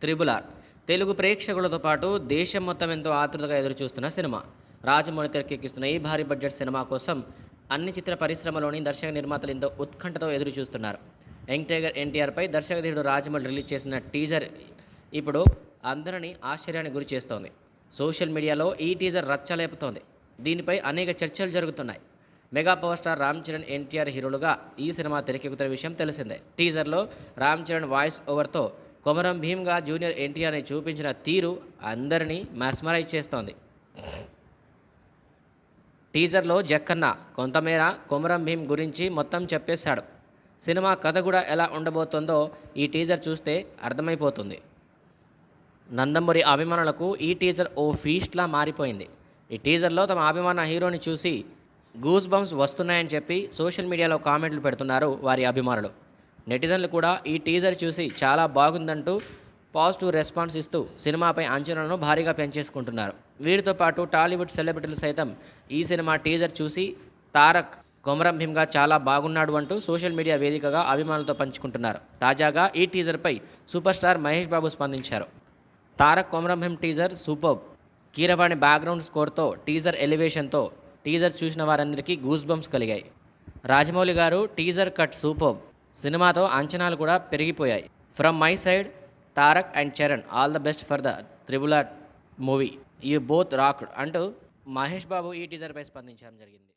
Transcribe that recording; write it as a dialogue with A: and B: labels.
A: Triple R. Telugu ప్రేక్షకులతో పాటు దేశం మొత్తం ఎంతో ఆతృతగా ఎదురుచూస్తున్న సినిమా. రాజమౌళి తెరకెక్కిస్తున్న ఈ భారీ బడ్జెట్ సినిమా కోసం అన్ని చిత్ర పరిశ్రమలోని దర్శక నిర్మాతలు ఎంతో ఉత్కంఠతో ఎదురు చూస్తున్నారు యంగ్ టైగర్ ఎన్టీఆర్పై దర్శకధీరుడు రాజమౌళి రిలీజ్ చేసిన టీజర్ ఇప్పుడు అందరినీ ఆశ్చర్యానికి గురి చేస్తోంది. సోషల్ మీడియాలో ఈ టీజర్ రచ్చలేపుతోంది. దీనిపై అనేక చర్చలు జరుగుతున్నాయి. Mega power star Ram Charan NTR హీరోలుగా ఈ సినిమా తెరకెక్కుతున్న విషయం తెలిసిందే. టీజర్లో రామ్ చరణ్ వాయిస్ ఓవర్తో కొమరం భీమ్గా జూనియర్ ఎన్టీఆర్ని చూపించిన తీరు అందరినీ మెస్మరైజ్ చేస్తోంది. టీజర్లో జక్కన్న కొంతమేర కొమరం భీమ్ గురించి మొత్తం చెప్పేశాడు. సినిమా కథ కూడా ఎలా ఉండబోతుందో ఈ టీజర్ చూస్తే అర్థమైపోతుంది. నందమూరి అభిమానులకు ఈ టీజర్ ఓ ఫీస్ట్లా మారిపోయింది. ఈ టీజర్లో తమ అభిమాన హీరోని చూసి గూస్ బంప్స్ వస్తున్నాయని చెప్పి సోషల్ మీడియాలో కామెంట్లు పెడుతున్నారు వారి అభిమానులు. నెటిజన్లు కూడా ఈ టీజర్ చూసి చాలా బాగుందంటూ పాజిటివ్ రెస్పాన్స్ ఇస్తూ సినిమాపై అంచనాలను భారీగా పెంచేసుకుంటున్నారు. వీరితో పాటు టాలీవుడ్ సెలబ్రిటీలు సైతం ఈ సినిమా టీజర్ చూసి తారక్ కొమరం భీమ్గా చాలా బాగున్నాడు అంటూ సోషల్ మీడియా వేదికగా అభిమానులతో పంచుకుంటున్నారు. తాజాగా ఈ టీజర్పై సూపర్ స్టార్ మహేష్ బాబు స్పందించారు. Tarak Komaram Bheem teaser super. Keeravani background స్కోర్తో teaser ఎలివేషన్తో టీజర్ చూసిన వారందరికీ గూస్ బంప్స్ కలిగాయి. రాజమౌళి గారు టీజర్ కట్ సూపర్. సినిమాతో అంచనాలు కూడా పెరిగిపోయాయి. From my side Tarak and Charan all the best for the triple R movie you both rocked అంటూ మహేష్ బాబు ఈ టీజర్పై స్పందించడం జరిగింది.